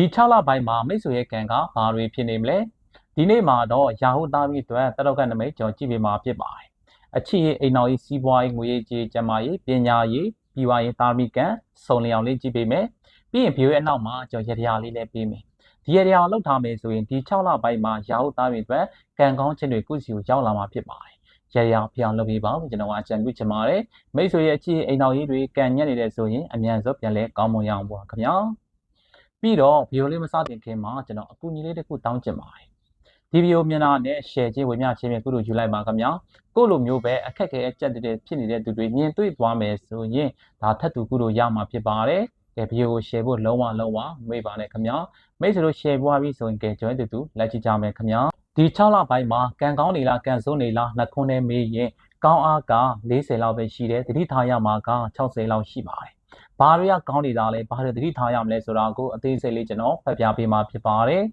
ဒီ6လပိုင်းမှာမိတ်ဆွေရဲ့ကံကဘာတွေဖြစ်နေမလဲဒီနေ့မှာတော့ရာဟုသားပြီးအတွက်တတော့ကနမိတ်ကြော်ကြည့်ပေးမှာဖြစ်ပါတယ်အချစ်ရေးအိမ်တော်ရေးစီးပွားရေးငွေရေးကြေးကျန်းမာရေးပညာရေးပြီးွားရေးသားမိကံစုံလျောင်လေးကြည့်ပေးမယ်ပြီးရင်ဗီဒီယိုရဲ့နောက်မှာကြော်ရတရားလေးလည်းပေးမယ်ဒီရတရားလောက်ထားမယ်ဆိုရင်ဒီ6လပိုင်းမှာရာဟုသားပြီးအတွက်ကံကောင်းခြင်းတွေကုစီကိုရောက်လာမှာဖြစ်ပါတယ်ရရဖျောင်းလုပ်ပေးပါလို့ကျွန်တော်ကအကြံပြုချင်ပါတယ်မိတ်ဆွေရဲ့အချစ်အိမ်တော်ရေးတွေကံညက်နေတဲ့ဆိုရင်အမြန်ဆုံးပြန်လဲကောင်းမွန်ရအောင်ပါခင်ဗျာ ပြီးတော့ဗီဒီယိုလေးမစတင်ခင်မှာကျွန်တော်အကူအညီလေးတစ်ခုတောင်းချင်ပါတယ်ဒီဗီဒီယိုမျက်နှာနဲ့ share ခြင်းဝင်မျှခြင်းပဲကုလိုယူလိုက်ပါခင်ဗျာကိုလိုမျိုးပဲအခက်အခဲအကျက်တဲ့ဖြစ်နေတဲ့သူတွေမြင်တွေ့သွားမယ်ဆိုရင်ဒါထပ်တူကုလိုရမှာဖြစ်ပါတယ်ကဲဗီဒီယိုကို share ဖို့လုံးဝလုံးဝမေ့ပါနဲ့ခင်ဗျာမိတ်ဆွေတို့ share ပွားပြီးဆိုရင်ကဲ join တူတူလိုက်ကြည့်ကြမယ်ခင်ဗျာဒီ6လပိုင်းမှာကံကောင်းနေလားကံဆိုးနေလားနှခုနဲ့မေးရင်ကောင်းအားက40လောက်ပဲရှိတယ်တတိထားရမှာက60လောက်ရှိပါတယ် ဘာတွေကကောင်းနေတာလဲဘာတွေသတိထားရမလဲဆိုတာကိုအသေးစိတ်လေးကျွန်တော်ဖတ်ပြပေးမှာဖြစ်ပါတယ်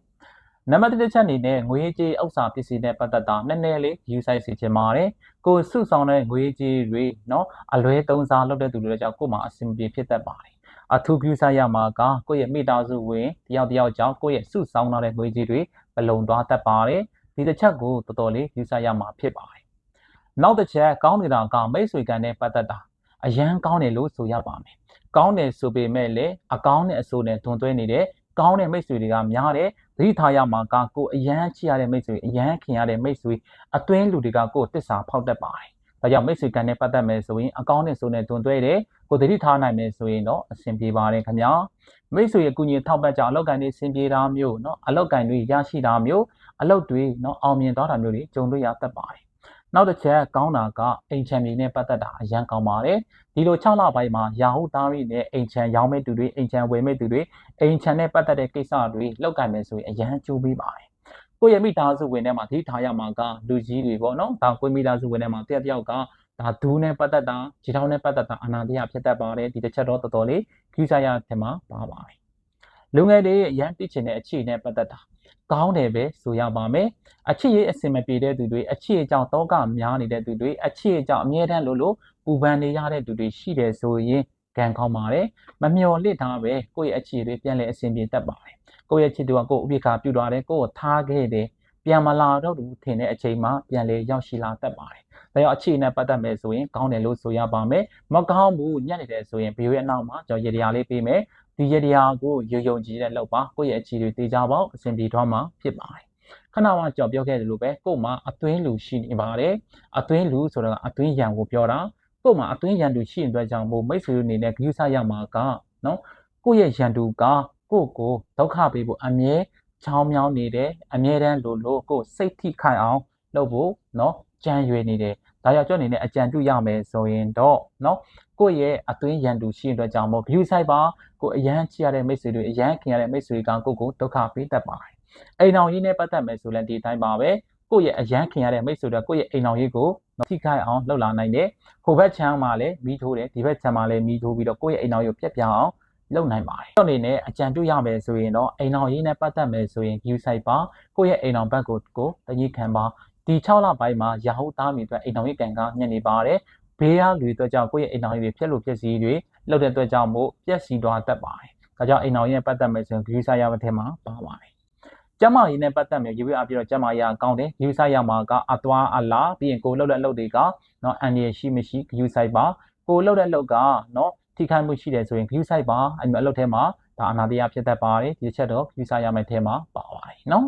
နံပါတ်1ချက်အနေနဲ့ငွေကြေးဥစ္စာပစ္စည်းနဲ့ပတ်သက်တာနည်းနည်းလေးယူဆိုင်စီချင်ပါတယ်။ကိုစုဆောင်တဲ့ငွေကြေးတွေနော်အလွဲသုံးစားလုပ်တဲ့သူတွေကြောင့်ကို့မှာအဆင်ပြေဖြစ်တတ်ပါတယ်။အထူးပြုဆိုင်ရမှာကကိုယ့်ရဲ့မိသားစုဝင်တယောက်တယောက်ကြောင့်ကိုယ့်ရဲ့စုဆောင်တဲ့ငွေကြေးတွေပလုံသွားတတ်ပါတယ်။ဒီတစ်ချက်ကိုတော်တော်လေးယူဆိုင်ရမှာဖြစ်ပါတယ်။နောက်တစ်ချက်ကောင်းနေတာကမိတ်ဆွေကန်နဲ့ပတ်သက်တာ အရန်ကောင်းတယ်လို့ဆိုရပါမယ်ကောင်းတယ်ဆိုပေမဲ့လည်းအကောင်းနဲ့အဆိုးနဲ့တွန်သွဲနေတဲ့ကောင်းတဲ့မိတ်ဆွေတွေကများတယ်သတိထားရမှာကကိုအရန်ချစ်ရတဲ့မိတ်ဆွေအရန်ခင်ရတဲ့မိတ်ဆွေအတွင်းလူတွေကကိုတစ္ဆာဖောက်တတ်ပါတယ်ဒါကြောင့်မိတ်ဆွေကံနဲ့ပတ်သက်မယ်ဆိုရင်အကောင်းနဲ့ဆိုနဲ့တွန်သွဲတယ်ကိုသတိထားနိုင်မယ်ဆိုရင်တော့အဆင်ပြေပါတယ်ခင်ဗျာမိတ်ဆွေရဲ့အကူအညီထောက်ပံ့ကြအလောက်ကန်တွေအဆင်ပြေတာမျိုးเนาะအလောက်ကန်တွေရရှိတာမျိုးအလောက်တွေเนาะအောင်မြင်သွားတာမျိုးတွေကြုံတွေ့ရတတ်ပါတယ် နောက်တစ်ချက်ကောင်းတာကအိမ်ချမ်းမြေနဲ့ပတ်သက်တာအရန်ကောင်းပါတယ်ဒီလို6လပိုင်းမှာရာဟုသားရီနဲ့အိမ်ချမ်းရောင်းမဲ့သူတွေအိမ်ချမ်းဝယ်မဲ့သူတွေအိမ်ချမ်းနဲ့ပတ်သက်တဲ့ကိစ္စတွေလောက်ကင်မယ်ဆိုရင်အရန်ကျိုးပေးပါတယ်ကိုယ့်ရဲ့မိသားစုဝင်ထဲမှာဒီထားရမှာကလူကြီးတွေပေါ့နော်ဒါကိုယ့်မိသားစုဝင်ထဲမှာတယောက်တယောက်ကဒါဒူးနဲ့ပတ်သက်တာခြေထောက်နဲ့ပတ်သက်တာအနာတရားဖြစ်တတ်ပါတယ်ဒီတစ်ချက်တော့တော်တော်လေးခူးစားရတဲ့မှာပါပါတယ် လူငယ်တွေရန်တိချင်တဲ့အခြေနဲ့ပတ်သက်တာကောင်းတယ်ပဲဆိုရပါမယ်အချစ်ရေးအစင်မပြေတဲ့သူတွေအချစ်အကြောင်းတောကများနေတဲ့သူတွေအချစ်အကြောင်းအမြဲတမ်းလို့လို့ပူပန်နေရတဲ့သူတွေရှိတယ်ဆိုရင်ကံကောင်းပါတယ်မမျော်လင့်တာပဲကိုယ့်ရဲ့အခြေတွေပြန်လဲအဆင်ပြေတတ်ပါတယ်ကိုယ့်ရဲ့ချစ်သူကကိုယ့်ဥပိ္ပခာပြုသွားတယ်ကိုယ့်ကိုထားခဲ့တယ်ပြန်မလာတော့ဘူးထင်တဲ့အချိန်မှာပြန်လေရောက်ရှိလာတတ်ပါတယ်ဒါကြောင့်အခြေနဲ့ပတ်သက်မယ်ဆိုရင်ကောင်းတယ်လို့ဆိုရပါမယ်မကောင်းဘူးညံ့နေတယ်ဆိုရင်ဗီဒီယိုရဲ့အနောက်မှာကျွန်တော်ရေတရားလေးပေးမယ် ဒီရတရားကိုယုံယုံကြည်တဲ့လောက်ပါကိုယ့်ရဲ့အခြေတွေတေချာပေါက်အဆင်ပြေသွားမှာဖြစ်ပါတယ်ခဏမှကြော်ပြောခဲ့တယ်လို့ပဲကို့မှာအသွင်းလူရှိနေပါတယ်အသွင်းလူဆိုတော့အသွင်းရံကိုပြောတာကို့မှာအသွင်းရန်သူရှိနေတဲ့ကြောင့်မို့မိတ်ဆွေတို့အနေနဲ့ဂရုစိုက်ရမှာကနော်ကိုယ့်ရဲ့ရန်သူကကိုယ့်ကိုဒုက္ခပေးဖို့အမြဲချောင်းမြောင်းနေတယ်အမြဲတမ်းလိုလိုကိုယ်စိတ်ထိခိုက်အောင်လုပ်ဖို့နော်ကြံရွယ်နေတယ် ဒါကြောင့်ကျွန်အနေနဲ့အကြံပြုရမယ်ဆိုရင်တော့နော်ကိုယ့်ရဲ့အသွင်းရန်သူရှိတဲ့ကြောင့်မို့ view site ပါကိုအရန်ချရတဲ့မိတ်ဆွေတွေအရန်ခင်ရတဲ့မိတ်ဆွေကကိုကိုဒုက္ခပေးတတ်ပါတယ်အိမ်အောင်ရေးနဲ့ပတ်သက်မယ်ဆိုလည်းဒီတိုင်းပါပဲကိုယ့်ရဲ့အရန်ခင်ရတဲ့မိတ်ဆွေတွေကကိုယ့်ရဲ့အိမ်အောင်ရေးကိုထိခိုက်အောင်လှုပ်လာနိုင်တယ်ဟိုဘက်ချမ်းမှာလည်းမီးထိုးတယ်ဒီဘက်ချမ်းမှာလည်းမီးထိုးပြီးတော့ကိုယ့်ရဲ့အိမ်အောင်ရေးကိုပြက်ပြအောင်လုပ်နိုင်ပါတယ်။အနေနဲ့အကြံပြုရမယ်ဆိုရင်တော့အိမ်အောင်ရေးနဲ့ပတ်သက်မယ်ဆိုရင် view site ပါကိုယ့်ရဲ့အိမ်အောင်ဘက်ကိုကိုတကြီးခံပါ ဒီ6လပိုင်းမှာရာဟုသားမီအတွက်အိမ်တော်ရေးကံကညံ့နေပါတယ်ဘေးရလူအတွက်ကြောင့်ကိုယ့်ရဲ့အိမ်တော်ရေးတွေဖြက်လို့ဖြစ်စီတွေလောက်တဲ့အတွက်ကြောင့်မို့ပြက်စီသွားတတ်ပါတယ်ဒါကြောင့်အိမ်တော်ရေးနဲ့ပတ်သက်မယ်ဆိုရင်ဂရုစိုက်ရမယ့်ထဲမှာပါပါတယ်ကျမကြီးနဲ့ပတ်သက်မယ်ရေဝေးအပြည့်တော့ကျမကြီးအကောင်းတယ်ဂရုစိုက်ရမှာကအသွားအလာပြီးရင်ကိုလှုပ်တဲ့အလုပ်တွေကနော်အန်ရရှိမရှိဂရုစိုက်ပါကိုလှုပ်တဲ့အလုပ်ကနော်ထိခိုက်မှုရှိတယ်ဆိုရင်ဂရုစိုက်ပါအဲ့ဒီအလုပ်ထဲမှာဒါအနာတရားဖြစ်တတ်ပါတယ်ဒီချက်တော့ဂရုစိုက်ရမယ့်ထဲမှာပါပါတယ်နော်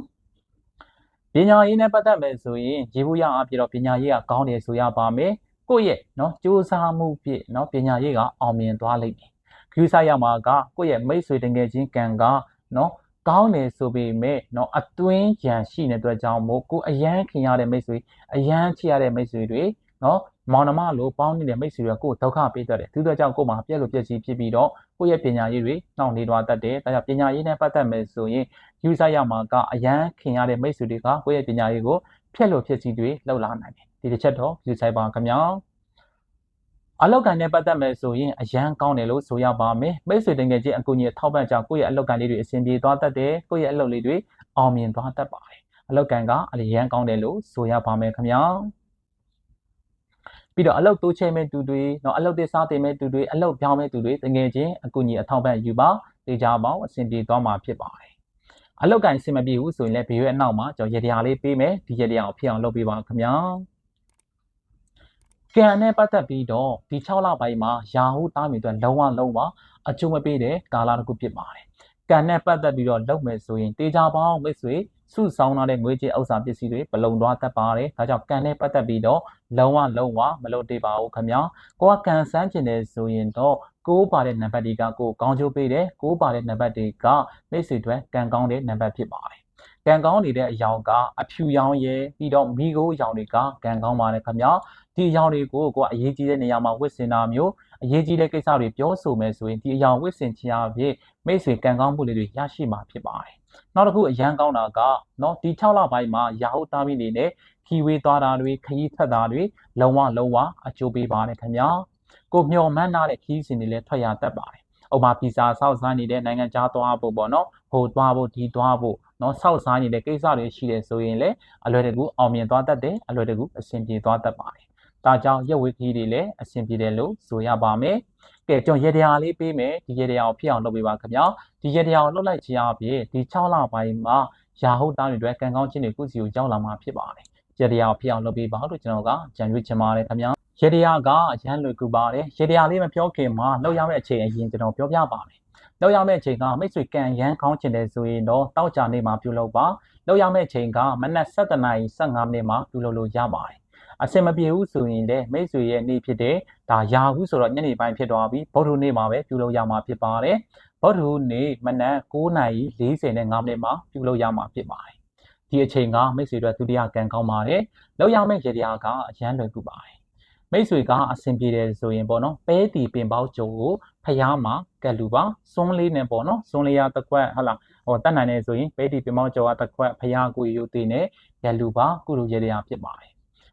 ပညာရေးနဲ့ပတ်သက်မယ်ဆိုရင်ရေဘူးရအပြည့်တော့ပညာရေးကကောင်းတယ်ဆိုရပါမယ်ကိုယ့်ရဲ့နော်စူးစမ်းမှုဖြင့်နော်ပညာရေးကအောင်မြင်သွားလိမ့်မယ်ခရူးဆိုင်ရမှာကကိုယ့်ရဲ့မိတ်ဆွေတငယ်ချင်းကံကနော်ကောင်းတယ်ဆိုပေမဲ့เนาะအတွင်းကြံရှိနေတဲ့အတွက်ကြောင့်မို့ကိုအရန်ခင်ရတဲ့မိတ်ဆွေအရန်ချစ်ရတဲ့မိတ်ဆွေတွေเนาะ မောင်နှမလိုပေါင်းနေတဲ့မိတ်ဆွေတွေကကိုဒုက္ခပေးတတ်တယ်သူတို့ကြောင့်ကိုမှပြက်လို့ပြက်စီဖြစ်ပြီးတော့ကိုယ့်ရဲ့ပညာရေးတွေနှောင့်နှေးသွားတတ်တယ်ဒါကြောင့်ပညာရေးနဲ့ပတ်သက်မယ်ဆိုရင်ယူဆရမှာကအရန်ခင်ရတဲ့မိတ်ဆွေတွေကကိုယ့်ရဲ့ပညာရေးကိုဖျက်လို့ဖြစ်စီတွေလှုပ်လာနိုင်တယ်ဒီတစ်ချက်တော့ယူဆိုင်ပါခင်ဗျာအလောက်ကန်နဲ့ပတ်သက်မယ်ဆိုရင်အရန်ကောင်းတယ်လို့ဆိုရပါမယ်မိတ်ဆွေတငယ်ချင်းအကူအညီထောက်ပံ့ကြကိုယ့်ရဲ့အလောက်ကန်လေးတွေအဆင်ပြေသွားတတ်တယ်ကိုယ့်ရဲ့အလုပ်လေးတွေအောင်မြင်သွားတတ်ပါတယ်အလောက်ကန်ကအရန်ကောင်းတယ်လို့ဆိုရပါမယ်ခင်ဗျာ ပြီးတော့အလောက်တိုးချဲ့မဲ့သူတွေနော်အလောက်တွေစားတင်မဲ့သူတွေအလောက်ပြောင်းမဲ့သူတွေတကယ်ချင်းအကူအညီအထောက်ပံ့ယူပါတေချာပေါင်းအဆင်ပြေသွားမှာဖြစ်ပါတယ်အလောက်ကင်အဆင်မပြေဘူးဆိုရင်လည်းဘေးရဲ့အနောက်မှာကျွန်တော်ရတရားလေးပေးမယ်ဒီရတရားကိုဖြစ်အောင်လုပ်ပေးပါခင်ဗျာကံနဲ့ပတ်သက်ပြီးတော့ဒီ6လပိုင်းမှာယာဟုတားမြင်အတွက်လုံးဝလုံးဝအကျိုးမပေးတဲ့ကာလတစ်ခုဖြစ်ပါတယ်ကံနဲ့ပတ်သက်ပြီးတော့လုပ်မယ်ဆိုရင်တေချာပေါင်းမိတ်ဆွေ စုဆောင်းထားတဲ့ငွေကြေးဥစ္စာပစ္စည်းတွေပလုံသွားတတ်ပါတယ်ဒါကြောင့်ကံနဲ့ပတ်သက်ပြီးတော့လုံးဝလုံးဝမလုပ်သေးပါဘူးခင်ဗျာကိုကကန်ဆန်းကျင်တယ်ဆိုရင်တော့ကိုးပါတဲ့နံပါတ်တွေကကိုကောင်းချိုးပေးတယ်ကိုးပါတဲ့နံပါတ်တွေကမိတ်ဆွေတွေကံကောင်းတဲ့နံပါတ်ဖြစ်ပါတယ်ကံကောင်းနေတဲ့အယောင်ကအဖြူရောင်ရဲ့ပြီးတော့မိโกရောင်တွေကကံကောင်းပါတယ်ခင်ဗျာ ဒီအရာတွေကိုကိုကအရေးကြီးတဲ့နေရာမှာဝစ်စင်တာမျိုးအရေးကြီးတဲ့ကိစ္စတွေပြောဆိုမယ်ဆိုရင်ဒီအရာဝစ်စင်ခြင်းအဖြစ်မိတ်ဆွေကံကောင်းမှုလေးတွေရရှိမှာဖြစ်ပါတယ်။နောက်တစ်ခုအရန်ကောင်းတာကနော်ဒီ6လပိုင်းမှာရာဟုတာမီနေနဲ့ခီဝေးသွားတာတွေခရီးထွက်တာတွေလုံးဝလုံးဝအကျိုးပေးပါတယ်ခင်ဗျာ။ကိုမျော်မှန်းတဲ့ခီးစဉ်တွေလည်းထွက်ရတတ်ပါတယ်။ဥပမာဗီဇာဆောက်စားနေတဲ့နိုင်ငံခြားသွားဖို့ပေါ့နော်။ဟိုသွားဖို့ဒီသွားဖို့နော်ဆောက်စားနေတဲ့ကိစ္စတွေရှိတယ်ဆိုရင်လည်းအလွယ်တကူအောင်မြင်သွားတတ်တယ်အလွယ်တကူအဆင်ပြေသွားတတ်ပါတယ် ဒါကြောင့်ရက်ဝေးခီးတွေလည်းအဆင်ပြေတယ်လို့ဆိုရပါမယ်။ကဲကျွန်တော်ရေတရားလေးပေးမယ်ဒီရေတရားကိုဖြစ်အောင်လုပ်ပေးပါခင်ဗျာ။ဒီရေတရားကိုလှုပ်လိုက်ခြင်းအပြင်ဒီ6လပိုင်းမှာရာဟုတ်သားတွေအတွက်ကံကောင်းခြင်းတွေကိုစီကိုရောက်လာမှာဖြစ်ပါတယ်။ရေတရားကိုဖြစ်အောင်လုပ်ပေးပါလို့ကျွန်တော်ကကြံရွေးချင်ပါတယ်ခင်ဗျာ။ရေတရားကအရန်လွယ်ကူပါတယ်ရေတရားလေးမပြောခင်မှာလောက်ရမယ့်အချိန်အရင်ကျွန်တော်ပြောပြပါမယ်လောက်ရမယ့်အချိန်ကမိတ်ဆွေကံရန်ကောင်းချင်တယ်ဆိုရင်တော့တောက်ကြနေမှာပြုလုပ်ပါလောက်ရမယ့်အချိန်ကမနက်7:15မိနစ်မှာပြုလုပ်လို့ရပါတယ် အစင်မပြေဘူးဆိုရင်လည်းမိတ်ဆွေရဲ့နေ့ဖြစ်တဲ့ဒါရာဟုဆိုတော့ညနေပိုင်းဖြစ်သွားပြီဗုဒ္ဓနေ့မှာပဲပြုလုပ်ရမှာဖြစ်ပါတယ်ဗုဒ္ဓနေ့မနက်9:45မိနစ်မှာပြုလုပ်ရမှာဖြစ်ပါတယ်ဒီအချိန်ကမိတ်ဆွေတို့ဒုတိယကံကောင်းပါတယ်လောက်ရမယ့်ရေတရားကအရန်လွယ်ကူပါတယ်မိတ်ဆွေကအဆင်ပြေတယ်ဆိုရင်ပေါ့နော်ပဲတီပင်ပေါကြုံကိုဖျားမှာကက်လူပါစွန်းလေးနဲ့ပေါ့နော်စွန်းလေးရတစ်ခွက်ဟုတ်လားဟိုတတ်နိုင်နေဆိုရင်ပဲတီပင်ပေါကြုံကတစ်ခွက်ဖျားကိုယူသေးနဲ့ကက်လူပါကုလိုရေရဖြစ်ပါတယ်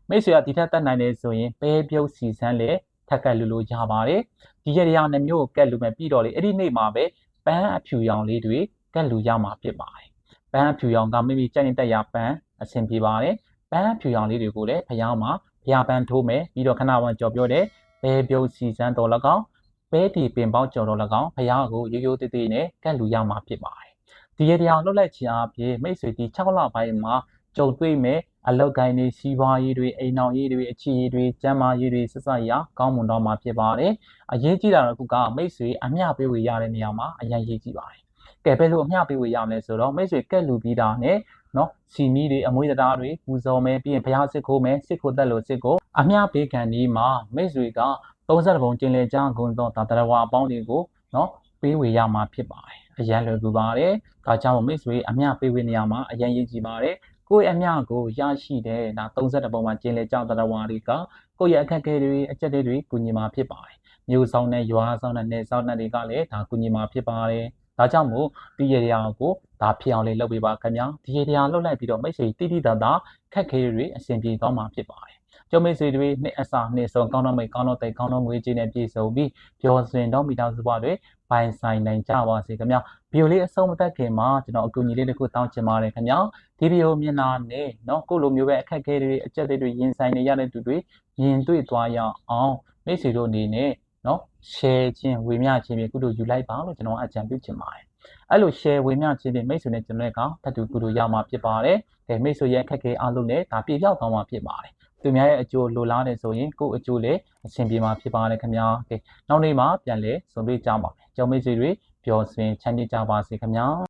မိတ်ဆွေကဒီထက်တတ်နိုင်နေဆိုရင်ပဲပြုတ်စီစမ်းလေထက်ကက်လူလို့ရပါတယ်ဒီရေရနှမျိုးကိုကက်လူမဲ့ပြီးတော့လေအဲ့ဒီနေ့မှာပဲပန်းအဖြူရောင်လေးတွေကက်လူရမှာဖြစ်ပါတယ်ပန်းအဖြူရောင်ကမိမိကြိုက်နေတဲ့ရပန်းအဆင်ပြေပါတယ်ပန်းအဖြူရောင်လေးတွေကိုလည်းဖျားမှာဘုရားပန်းထိုးမယ်ပြီးတော့ခဏဝန်ကြော်ပြောတဲ့ဘဲပြုတ်စီစမ်းတော်၎င်းပဲတီပင်ပေါက်ကြော်တော်၎င်းဘုရားကိုရိုးရိုးသေးသေးနဲ့ကန့်လူရမှာဖြစ်ပါတယ်ဒီရတရားလှုပ်လိုက်ခြင်းအပြင်မိတ်ဆွေဒီ6လပိုင်းမှာ ကြုံတွေ့မဲ့အလောက်ကိုင်းတွေစီးပွားရေးတွေအိမ်အောင်ရေးတွေအခြေရေးတွေကျန်းမာရေးတွေဆက်ဆက်ရာကောင်းမွန်တော့မှာဖြစ်ပါတယ်အရေးကြီးတာတော့ခုကမိတ်ဆွေအမျှပေးဝေရတဲ့နေရာမှာအရင်ရေးကြည့်ပါတယ်ကဲဘယ်လိုအမျှပေးဝေရမလဲဆိုတော့မိတ်ဆွေကက်လူပြီးတာနဲ့နော်စီမီတွေအမွေးတရားတွေပူဇော်မယ်ပြီးရင်ဘုရားစစ်ခိုးမယ်စစ်ခိုးတက်လို့စစ်ကိုအမျှပေးခံဒီမှာမိတ်ဆွေက30ပုံကျင်လေကြဂုံတော့ဒါတရဝအပေါင်းတွေကိုနော်ပေးဝေရမှာဖြစ်ပါတယ်အရန်လွယ်ကူပါတယ်ဒါကြောင့်မိတ်ဆွေအမျှပေးဝေနေရမှာအရန်ရေးကြည့်ပါတယ် ကိုယ့်အမျှကိုရရှိတဲ့ဒါ30ပုံမှာကျင်းလေကြောက်တရဝါတွေကကိုယ့်ရဲ့အခက်အခဲတွေအကျက်တွေကူညီမှာဖြစ်ပါတယ်မျိုးဆောင်တဲ့ရွာဆောင်တဲ့နေဆောင်တဲ့တွေကလည်းဒါကူညီမှာဖြစ်ပါတယ်ဒါကြောင့်မို့ဒီရေရာကိုဒါဖြစ်အောင်လေးလုပ်ပေးပါခင်ဗျာဒီရေရာလုပ်လိုက်ပြီးတော့မိတ်ဆွေတိတိတသာခက်ခဲတွေအဆင်ပြေသွားမှာဖြစ်ပါတယ် ကျုံမိတ်ဆွေတွေနှစ်အစာနှစ်ဆုံးကောင်းတော့မိတ်ကောင်းတော့တိတ်ကောင်းတော့ငွေကြေးနဲ့ပြည့်စုံပြီးပျော်စင်တော့မိသားစုဘဝတွေပိုင်ဆိုင်နိုင်ကြပါစေခင်ဗျာဗီဒီယိုလေးအဆုံးမသက်ခင်မှာကျွန်တော်အကူအညီလေးတစ်ခုတောင်းချင်ပါတယ်ခင်ဗျာဒီဗီဒီယိုမျက်နှာနဲ့เนาะကိုလိုမျိုးပဲအခက်အခဲတွေအကျက်တွေရင်ဆိုင်နေရတဲ့သူတွေမြင်တွေ့သွားရအောင်မိတ်ဆွေတို့အနေနဲ့နော် share ခြင်းဝေမျှခြင်းဖြင့်ကုသိုလ်ယူလိုက်ပါလို့ကျွန်တော်အကြံပြုချင်ပါတယ်အဲ့လို share ဝေမျှခြင်းဖြင့်မိတ်ဆွေနဲ့ကျွန်တော်ကထပ်တူကုသိုလ်ရမှာဖြစ်ပါတယ်ဒါမိတ်ဆွေရဲ့အခက်အခဲအားလုံးနဲ့ဒါပြည့်ပြောက်သွားမှာဖြစ်ပါတယ် သူများရဲ့အကျိုးလိုလားတယ်ဆိုရင်ကိုယ့်အကျိုးလည်းအဆင်ပြေမှာဖြစ်ပါတယ်ခင်ဗျာကဲနောက်နေ့မှာပြန်လဲဆုံတွေ့ကြပါမယ်ကျောင်းမိတ်ဆွေတွေပျော်စင်ချမ်းမြေ့ကြပါစေခင်ဗျာ